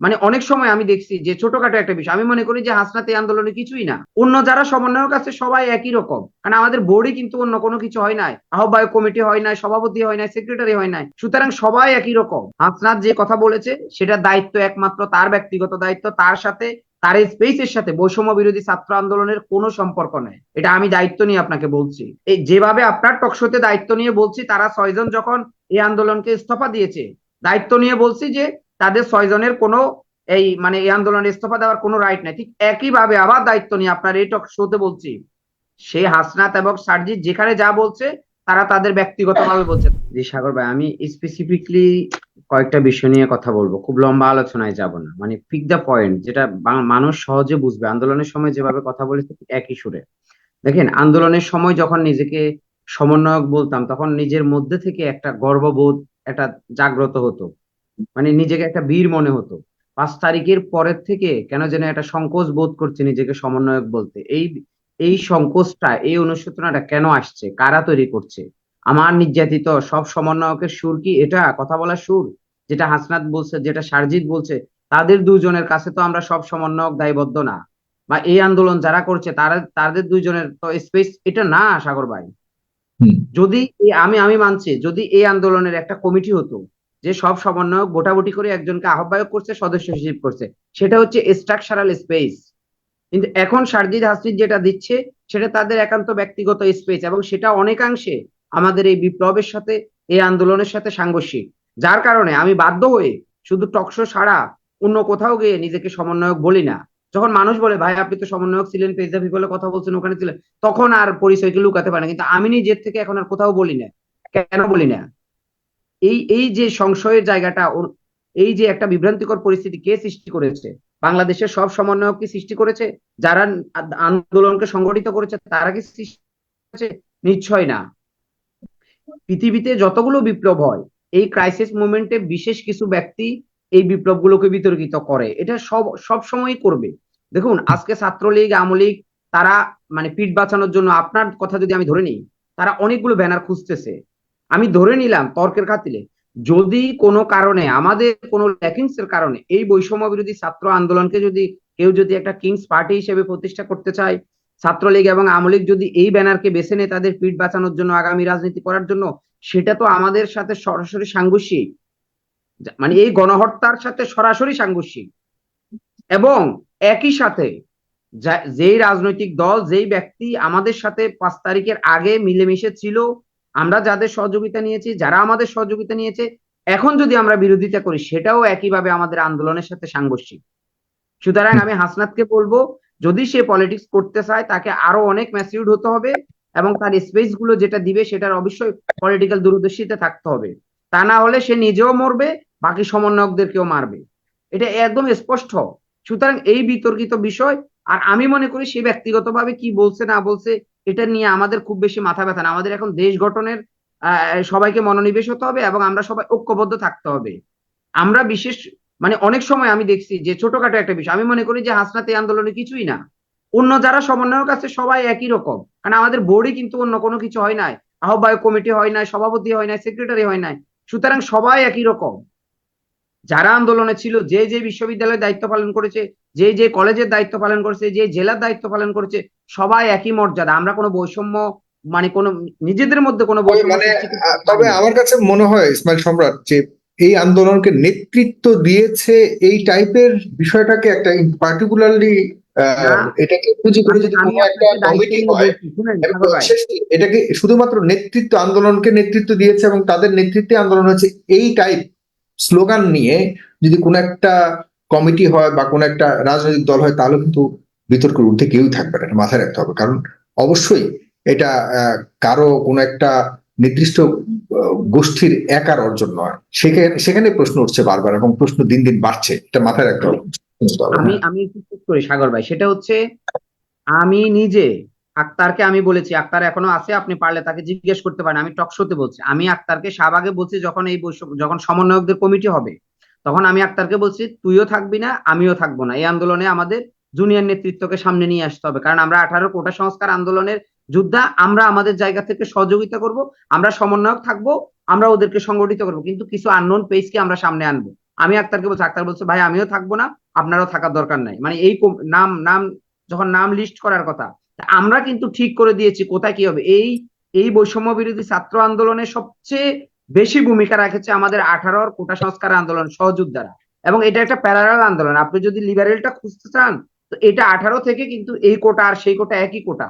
মানে অনেক সময় আমি দেখছি যে ছোটখাটো একটা বিষয়, আমি মনে করি যে হাসনাত আন্দোলনে কিছুই না। অন্য যারা সমন্বয়ক আছে সবাই একই রকম। কারণ আমাদের বোর্ডে কিন্তু অন্য কোনো কিছু হয় নাই। আহ্বায়ক কমিটি হয় নাই, সভাপতি হয় নাই সেক্রেটারি হয় নাই। সুতরাং সবাই একই রকম। হাসনাত যে কথা বলেছে সেটা দায়িত্ব একমাত্র তার ব্যক্তিগত দায়িত্ব, তার সাথে, তার স্পেসের সাথে বৈষম্য বিরোধী ছাত্র আন্দোলনের কোনো সম্পর্ক নেই। এটা আমি দায়িত্ব নিয়ে আপনাকে বলছি। এই যেভাবে আপনার টকশোতে দায়িত্ব নিয়ে বলছি, তারা ছয়জন যখন এই আন্দোলনকে ইস্তফা দিয়েছে, দায়িত্ব নিয়ে বলছি যে তাদের ছয়জনের কোনো এই মানে এই আন্দোলনে ইস্তফা দেওয়ার কোনো রাইট নাই। ঠিক একইভাবে আবার দায়িত্ব নিয়ে আপনার এই টক শোতে বলছি, সে হাসনাত এবং সারজিৎ যেখানে যা বলছে, তারা তাদের ব্যক্তিগতভাবে বলছে। জি, সাগর ভাই, আমি স্পেসিফিকলি কয়েকটা বিষয় নিয়ে কথা বলব। খুব লম্বা আলোচনায় যাব না। মানে পিক দ্য পয়েন্ট যেটা মানুষ সহজে বুঝবে। আন্দোলনের সময় যেভাবে কথা বলেছে একই সুরে। দেখেন, আন্দোলনের সময় যখন নিজেকে সমন্বয়ক বলতাম, তখন নিজের মধ্যে থেকে একটা গর্ববোধ, একটা জাগ্রত হতো। মানে নিজেকে একটা বীর মনে হতো। পাঁচ তারিখের পরের থেকে কেন যেন একটা সংকোচ বোধ করছে নিজেকে সমন্বয়ক বলতে। এই এই সংকোচটা এই অনুশোচনাটা কেন আসছে? কারা তৈরি করছে? আমার নির্যাতিত সব সমন্বয়কের সুর কি এটা? কথা বলার সুর? যেটা হাসনাত বলছে যেটা সারজিৎ বলছে তাদের দুজনের কাছে তো আমরা সব সমন্বয়ক দায়বদ্ধ না। বা এই আন্দোলন যারা করছে তারা তাদের দুইজনের তো স্পেস এটা না সাগর ভাই। যদি আমি আমি মানছি যদি এই আন্দোলনের একটা কমিটি হতো যে সব সমন্বয়ক ভোটাভুটি করে একজনকে আহ্বায়ক করছে, সদস্য হিসেবে করছে। সেটা হচ্ছে স্ট্রাকচারাল স্পেস কিন্তু এখন সারজিদ হাসিদ যেটা দিচ্ছে, সেটা তাদের একান্ত ব্যক্তিগত স্পেস এবং সেটা অনেকাংশে আমাদের এই বিপ্লবের সাথে, এই আন্দোলনের সাথে সাংঘর্ষিক। যার কারণে আমি বাধ্য হয়ে শুধু টকশো ছাড়া অন্য কোথাও গিয়ে নিজেকে সমন্বয়ক বলি না। যখন মানুষ বলে, ভাই, আপনি তো সমন্বয়ক ছিলেন পেজা পিপলে কথা বলছেন, ওখানে ছিলেন, তখন আর পরিচয়কে লুকাতে পারে না। কিন্তু আমি নিজের থেকে এখন আর কোথাও বলি না। কেন বলি না? এই এই যে সংশয়ের জায়গাটা ওর- এই যে একটা বিভ্রান্তিকর পরিস্থিতি কে সৃষ্টি করেছে? বাংলাদেশের সব সমন্বয়ক কি সৃষ্টি করেছে? যারা আন্দোলনকে সংগঠিত করেছে, তারা কি সৃষ্টি করেছে? নিশ্চয় না। পৃথিবীতে যতগুলো বিপ্লব হয়, এই ক্রাইসিস মোমেন্টে বিশেষ কিছু ব্যক্তি এই বিপ্লবগুলোকে বিতর্কিত করে। এটা সব সব সময় করবে। দেখুন, আজকে ছাত্রলীগ আওয়ামী লীগ তারা মানে পিঠ বাঁচানোর জন্য আপনার কথা যদি আমি ধরে নিই, তারা অনেকগুলো ব্যানার খুঁজতেছে। আমি ধরে নিলাম তর্কের খাতিলে যদি কোনো কারণে, আমাদের কোনো ল্যাকিংস এর কারণে এই বৈষম্য বিরোধী ছাত্র আন্দোলনকে যদি কেউ যদি একটা কিংস পার্টি হিসেবে প্রতিষ্ঠা করতে চায়, ছাত্রলীগ এবং আওয়ামী লীগ যদি এই ব্যানারকে বেছে নেয় তাদের পিঠ বাঁচানোর জন্য, আগামী রাজনীতি করার জন্য, সেটা তো আমাদের সাথে সরাসরি সাংঘর্ষিক। মানে এই গণহত্যার সাথে সরাসরি সাংঘর্ষিক। এবং একই সাথে যেই রাজনৈতিক দল, যেই ব্যক্তি আমাদের সাথে পাঁচ তারিখের আগে মিলেমিশে ছিল আমরা যাদের সহযোগিতা নিয়েছি, যারা আমাদের সহযোগিতা নিয়েছে, এখন যদি আমরা বিরোধিতা করি, সেটাও একইভাবে আমাদের আন্দোলনের সাথে সাংঘর্ষিক। সুতরাং আমি হাসনাতকে বলব, যদি সে পলিটিক্স করতে চায়, তাকে আরও অনেক ম্যাচিউর্ড হতে হবে এবং তার স্পেসগুলো যেটা দিবে, সেটার অবশ্যই পলিটিক্যাল দূরদর্শিতা থাকতে হবে। তা না হলে সে নিজেও মরবে, বাকি সমন্বয়কদেরকেও মারবে। এটা একদম স্পষ্ট। সুতরাং এই বিতর্কিত বিষয় আর আমি মনে করি সে ব্যক্তিগতভাবে কি বলছে, না বলছে, এটা নিয়ে আমাদের খুব বেশি মাথা ব্যথা না। আমাদের এখন দেশ গঠনের সবাইকে মনোনিবেশ হতে হবে এবং আমরা সবাই ঐক্যবদ্ধ থাকতে হবে। আমরা বিশেষ মানে অনেক সময় আমি দেখছি যে ছোটখাটো একটা বিষয়, আমি মনে করি যে হাসনাতে আন্দোলনে কিছুই না। অন্য যারা সমন্বয়ক আছে সবাই একই রকম। কারণ আমাদের বোর্ডে কিন্তু অন্য কোনো কিছু হয় নাই। আহ্বায়ক কমিটি হয় নাই, সভাপতি হয় নাই সেক্রেটারি হয় নাই। সুতরাং সবাই একই রকম। যারা আন্দোলনে ছিল, যে যে বিশ্ববিদ্যালয়ে দায়িত্ব পালন করেছে যে যে কলেজের দায়িত্ব পালন করছে যে জেলার দায়িত্ব পালন করছে সবাই একই মর্যাদা আমরা কোনো বৈষম্য মানে কোনো নিজেদের মধ্যে কোনো মানে তবে আমার কাছে মনে হয় ইসমাইল সম্রাট যে এই আন্দোলনকে নেতৃত্ব দিয়েছে এই টাইপের বিষয়টাকে একটা পার্টিকুলারলি। এটাকে পুঁজি করে যদি কোনো একটা কমিটি হয় এটাকে শুধুমাত্র নেতৃত্ব আন্দোলনকে নেতৃত্ব দিয়েছে এবং তাদের নেতৃত্বে আন্দোলন হচ্ছে এই টাইপ স্লোগান নিয়ে যদি কোনো একটা কমিটি হয় বা কোনো একটা রাজনৈতিক দল হয়, তাহলে কিন্তু বিতর্কের ঊর্ধ্বে কেউই থাকবে না মাথায় রাখতে হবে। কারণ অবশ্যই এটা কারও কোনো একটা নির্দিষ্ট গোষ্ঠীর একার অর্জন নয়। সেখানে সেখানে প্রশ্ন উঠছে বারবার এবং প্রশ্ন দিন দিন বাড়ছে, এটা মাথায় রাখতে হবে। আমি আমি করি, সাগর ভাই। সেটা হচ্ছে, আমি নিজে, আক্তারকে আমি বলেছি, আক্তার এখনও আছে, আপনি পারলে তাকে জিজ্ঞেস করতে পারেন। আমি টকশোতে বলছি, আমি আক্তারকে শাহবাগে বলছি যখন এই যখন সমন্বয়কদের কমিটি হবে। তখন আমি আক্তারকে বলছি, তুইও থাকবি না, আমিও থাকব না। এই আন্দোলনে আমাদের জুনিয়র নেতৃত্বকে সামনে নিয়ে আসতে হবে। কারণ আমরা আঠারো কোটা সংস্কার আন্দোলনের যোদ্ধা, আমরা আমাদের জায়গা থেকে সহযোগিতা করব, আমরা সমন্বয়ক থাকব, আমরা ওদেরকে সংগঠিত করব। কিন্তু কিছু আননোন পেজকে আমরা সামনে আনব। আমি আক্তারকে বলছি, আক্তার বলছে, ভাই, আমিও থাকব না, আপনারও থাকার দরকার নাই। মানে এই নাম নাম, যখন নাম লিস্ট করার কথা আমরা কিন্তু ঠিক করে দিয়েছি, কোথায় কি হবে? এই এই বৈষম্য বিরোধী ছাত্র আন্দোলনে সবচেয়ে বেশি ভূমিকা রাখেছে আমাদের আঠারোর কোটা সংস্কার আন্দোলন সহযোদ্ধারা এবং এটা একটা প্যারালাল আন্দোলন। আপনি যদি লিবারেলটা খুঁজতে চান, তো এটা আঠারো থেকে কিন্তু এই কোটা আর সেই কোটা একই কোটা।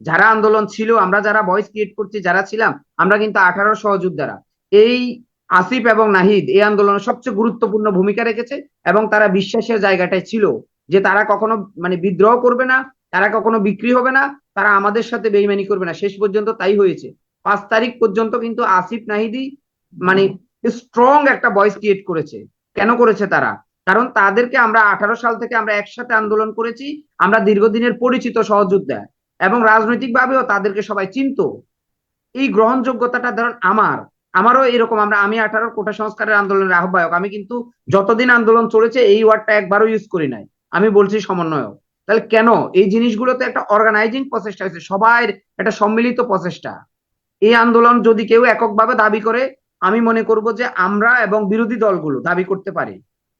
যারা আন্দোলন ছিল, আমরা যারা ভয়েস ক্রিয়েট করছি, যারা ছিলাম, আমরা কিন্তু আঠারো সহযোদ্ধারা এই আসিফ এবং নাহিদ এই আন্দোলনে সবচেয়ে গুরুত্বপূর্ণ ভূমিকা রেখেছে এবং তারা বিশ্বাসের জায়গাটায় ছিল যে তারা কখনো মানে বিদ্রোহ করবে না, তারা কখনো বিক্রি হবে না, তারা আমাদের সাথে বেইমানি করবে না। শেষ পর্যন্ত তাই হয়েছে। পাঁচ তারিখ পর্যন্ত কিন্তু আসিফ নাহিদি মানে স্ট্রং একটা ভয়েস ক্রিয়েট করেছে। কেন করেছে তারা? কারণ তাদেরকে আমরা আঠারো সাল থেকে আমরা একসাথে আন্দোলন করেছি, আমরা দীর্ঘদিনের পরিচিত সহযোদ্ধা এবং রাজনৈতিকভাবেও তাদেরকে সবাই চিনতো। এই গ্রহণযোগ্যতাটা ধরুন আমার, আমারও এরকম, আমরা, আমি আঠারো কোটা সংস্কারের আন্দোলনের আহ্বায়ক, আমি কিন্তু যতদিন আন্দোলন চলেছে এই ওয়ার্ডটা একবারও ইউজ করি নাই। আমি বলছি সমন্বয়ক। তাহলে কেন? এই জিনিসগুলোতে একটা অর্গানাইজিং প্রচেষ্টা হয়েছে সবাই একটা সম্মিলিত প্রচেষ্টা এই আন্দোলন যদি কেউ এককভাবে দাবি করে আমি মনে করব যে আমরা এবং বিরোধী দলগুলো দাবি করতে পারি।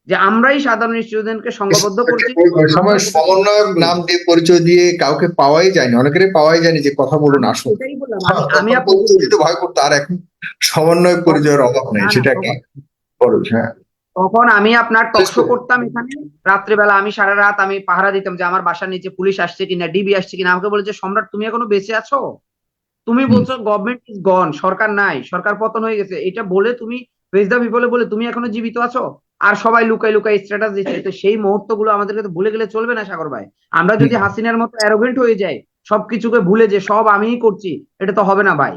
যে আমরাই সাধারণ স্টুডেন্টকে সংঘবদ্ধ করছি। সময় সমন্বয়ক নাম দিয়ে পরিচয় দিয়ে কাউকে পাওয়াই যায়নি অনেকেরই পাওয়াই যায়নি যে কথা বলুন আসুন। হ্যাঁ, আমি- আমি আপনাকে ভয় করতো আর এখন সমন্বয়ক পরিচয়ের অভাব নেই সেটা কি হ্যাঁ। তখন আমি আপনার টকশো করতাম এখানে রাত্রেবেলা আমি সারা রাত আমি পাহারা দিতাম যে আমার বাসার নিচে পুলিশ আসছে কিনা ডিবি আসছে কিনা আমাকে বলেছে সম্রাট তুমি এখনও বেঁচে আছো? তুমি বলছো গভর্নমেন্ট ইজ গন সরকার নাই সরকার পতন হয়ে গেছে। এটা বলে তুমি ফেস দা পিপলে বলে তুমি এখনও জীবিত আছো? আর সবাই লুকাই লুকাই স্ট্যাটাস দিচ্ছে। তো সেই মুহূর্তগুলো আমাদেরকে তো ভুলে গেলে চলবে না সাগর ভাই। আমরা যদি হাসিনার মতো অ্যারোগেন্ট হয়ে যাই সবকিছুকে ভুলে যে সব আমিই করছি এটা তো হবে না ভাই।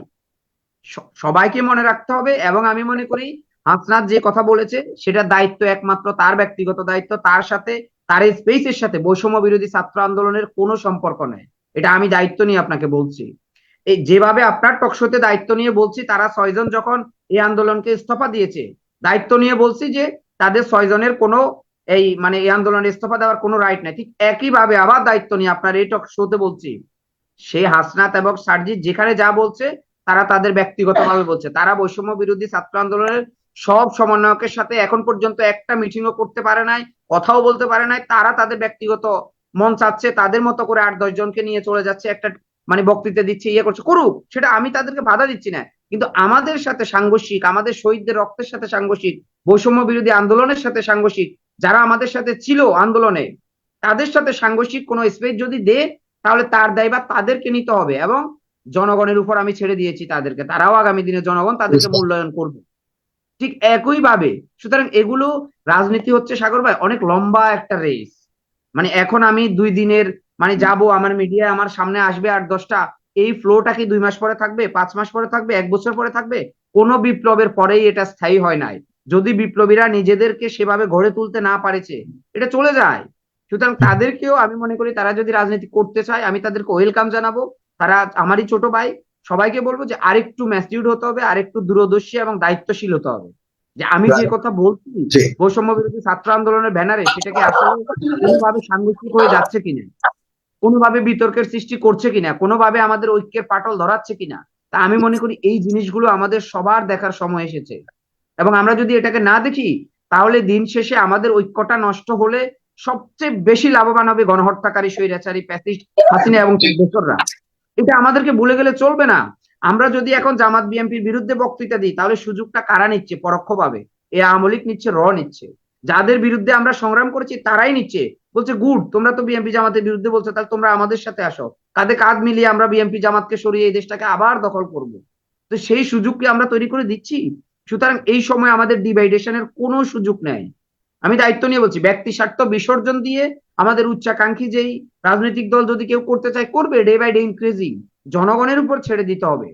সবাইকে মনে রাখতে হবে এবং আমি মনে করি হাসনাত যে কথা বলেছে সেটা দায়িত্ব একমাত্র তার ব্যক্তিগত দায়িত্ব তার সাথে তার স্পেসের সাথে বৈষম্য বিরোধী ছাত্র আন্দোলনের কোনো সম্পর্ক নেই। এটা আমি দায়িত্ব নিয়ে আপনাকে বলছি। যেভাবে আপনার টকশোতে দায়িত্ব নিয়ে বলছি, তারা ছয়জন যখন এই আন্দোলনকে ইস্তফা দিয়েছে, দায়িত্ব নিয়ে বলছি যে তাদের ছয়জনের কোনো এই মানে এই আন্দোলনে ইস্তফা দেওয়ার কোনো রাইট নাই। ঠিক একইভাবে আবার দায়িত্ব নিয়ে আপনার এই টক শোতে বলছি সে হাসনাত এবং সার্জিৎ যেখানে যা বলছে, তারা তাদের ব্যক্তিগতভাবে বলছে। তারা বৈষম্য বিরোধী ছাত্র আন্দোলনের সব সমন্বয়কের সাথে এখন পর্যন্ত একটা মিটিংও করতে পারে নাই, কথাও বলতে পারে নাই, তারা তাদের ব্যক্তিগত মন চাচ্ছে, তাদের মতো করে আট দশ জনকে নিয়ে চলে যাচ্ছে, একটা মানে বক্তৃতা দিচ্ছে ইয়ে করছে করুক সেটা আমি তাদেরকে বাধা দিচ্ছি না। কিন্তু আমাদের সাথে সাংঘর্ষিক আমাদের শহীদদের রক্তের সাথে সাংঘর্ষিক বৈষম্য বিরোধী আন্দোলনের সাথে সাংঘর্ষিক যারা আমাদের সাথে ছিল আন্দোলনে তাদের সাথে সাংঘর্ষিক কোনো স্পেস যদি দে তাহলে তার দায়ভার তাদেরকে নিতে হবে এবং জনগণের উপর আমি ছেড়ে দিয়েছি তাদেরকে। তারাও আগামী দিনে জনগণ তাদেরকে মূল্যায়ন করবে। ঠিক একই ভাবে সুতরাং এগুলো রাজনীতি হচ্ছে সাগর ভাই অনেক লম্বা একটা রেস মানে এখন আমি দুই দিনের মানে যাব আমার মিডিয়া আমার সামনে আসবে আট দশটা এই ফ্লোটা কি দুই মাস পরে থাকবে পাঁচ মাস পরে থাকবে এক বছর পরে থাকবে? কোনো বিপ্লবের পরেই এটা স্থায়ী হয় নাই। যদি বিপ্লবীরা নিজেদেরকে সেভাবে গড়ে তুলতে না পারেছে এটা চলে যায়। সুতরাং তাদেরকেও আমি মনে করি তারা যদি রাজনীতি করতে চায় আমি তাদেরকে ওয়েলকাম জানাব। তারা আমারই ছোট ভাই সবাইকে বলব যে আরেকটু ম্যাচিউড হতে হবে আরেকটু দূরদর্শী এবং দায়িত্বশীল হতে হবে। যে আমি যে কথা বলছি বৈষম্য বিরোধী ছাত্র আন্দোলনের ব্যানারে সেটাকে আসলে কোনোভাবে সাংঘর্ষিক হয়ে যাচ্ছে কিনা? কোনোভাবে বিতর্কের সৃষ্টি করছে কিনা, কোনোভাবে আমাদের ঐক্যের পাটল ধরাচ্ছে কিনা, তা আমি মনে করি এই জিনিসগুলো আমাদের সবার দেখার সময় এসেছে। এবং আমরা যদি এটাকে না দেখি, তাহলে দিন শেষে আমাদের ঐক্যটা নষ্ট হলে সবচেয়ে বেশি লাভবান হবে গণহত্যাকারী, স্বৈরাচারী, প্যাসিস্ট হাসিনা এবং দোসররা। এটা আমাদেরকে ভুলে গেলে চলবে না। আমরা যদি এখন জামাত বিএনপির বিরুদ্ধে বক্তৃতা দিই, তাহলে সুযোগটা কারা নিচ্ছে? পরোক্ষভাবে। এ আওয়ামী লীগ নিচ্ছে, র নিচ্ছে। যাদের বিরুদ্ধে আমরা সংগ্রাম করেছি তারাই নিচ্ছে। বলছে, গুড, তোমরা তো বিএনপি জামাতের বিরুদ্ধে বলছো, তাহলে তোমরা আমাদের সাথে আসো। কাঁধে কাঁধ মিলিয়ে আমরা বিএনপি জামাতকে সরিয়ে এই দেশটাকে আবার দখল করব। তো সেই সুযোগ কি আমরা তৈরি করে দিচ্ছি। সুতরাং এই সময় আমাদের ডিভাইডেশনের কোনো সুযোগ নেই। আমি দায়িত্ব নিয়ে বলছি, ব্যক্তি স্বার্থ বিসর্জন দিয়ে আমাদের উচ্চাকাঙ্ক্ষী যেই রাজনৈতিক দল যদি কেউ করতে চায়, করবে ডে বাই ডে ইনক্রিজিং জনগণের উপর ছেড়ে দিতে হবে।